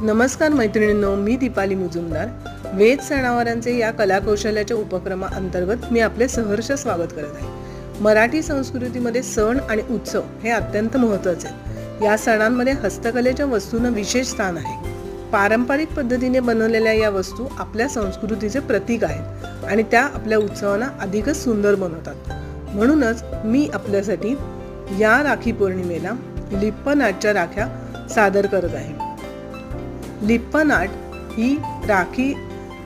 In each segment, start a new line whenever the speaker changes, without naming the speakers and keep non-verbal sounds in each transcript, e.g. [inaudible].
नमस्कार मैत्रिणींनो मी दीपाली मुजुमदार. वेद सणावारांचे या कलाकौशल्याच्या उपक्रमाअंतर्गत मी आपले सहर्ष स्वागत करत आहे. मराठी संस्कृतीमध्ये सण आणि उत्सव हे अत्यंत महत्त्वाचे आहेत. या सणांमध्ये हस्तकलेच्या वस्तूंना विशेष स्थान आहे. पारंपरिक पद्धतीने बनवलेल्या या वस्तू आपल्या संस्कृतीचे प्रतीक आहेत आणि त्या आपल्या उत्सवांना अधिकच सुंदर बनवतात. म्हणूनच मी आपल्यासाठी या राखी पौर्णिमेला लिप्पनाटच्या राख्या सादर करत आहे. लिप्पन आर्ट ही राखी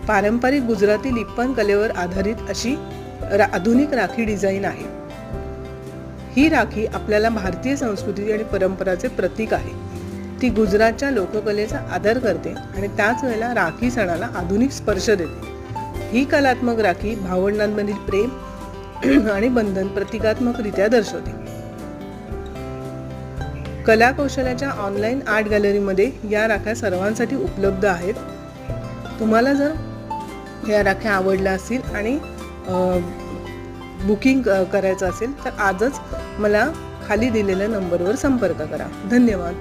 पारंपरिक गुजराती लिप्पन कलेवर आधारित अशी रा आधुनिक राखी डिझाईन आहे. ही राखी आपल्याला भारतीय संस्कृती आणि परंपराचे प्रतीक आहे. ती गुजरातच्या लोककलेचा आदर करते आणि त्याच वेळेला राखी सणाला आधुनिक स्पर्श देते. ही कलात्मक राखी भावंडांमधील प्रेम [clears throat] आणि बंधन प्रतिकात्मकरित्या दर्शवते. कला कौशल्याच्या ऑनलाईन आर्ट गॅलरीमध्ये या राख्या सर्वांसाठी उपलब्ध आहेत. तुम्हाला जर या राख्या आवडल्या असतील आणि बुकिंग करायचं असेल तर आजच मला खाली दिलेल्या नंबरवर संपर्क करा. धन्यवाद.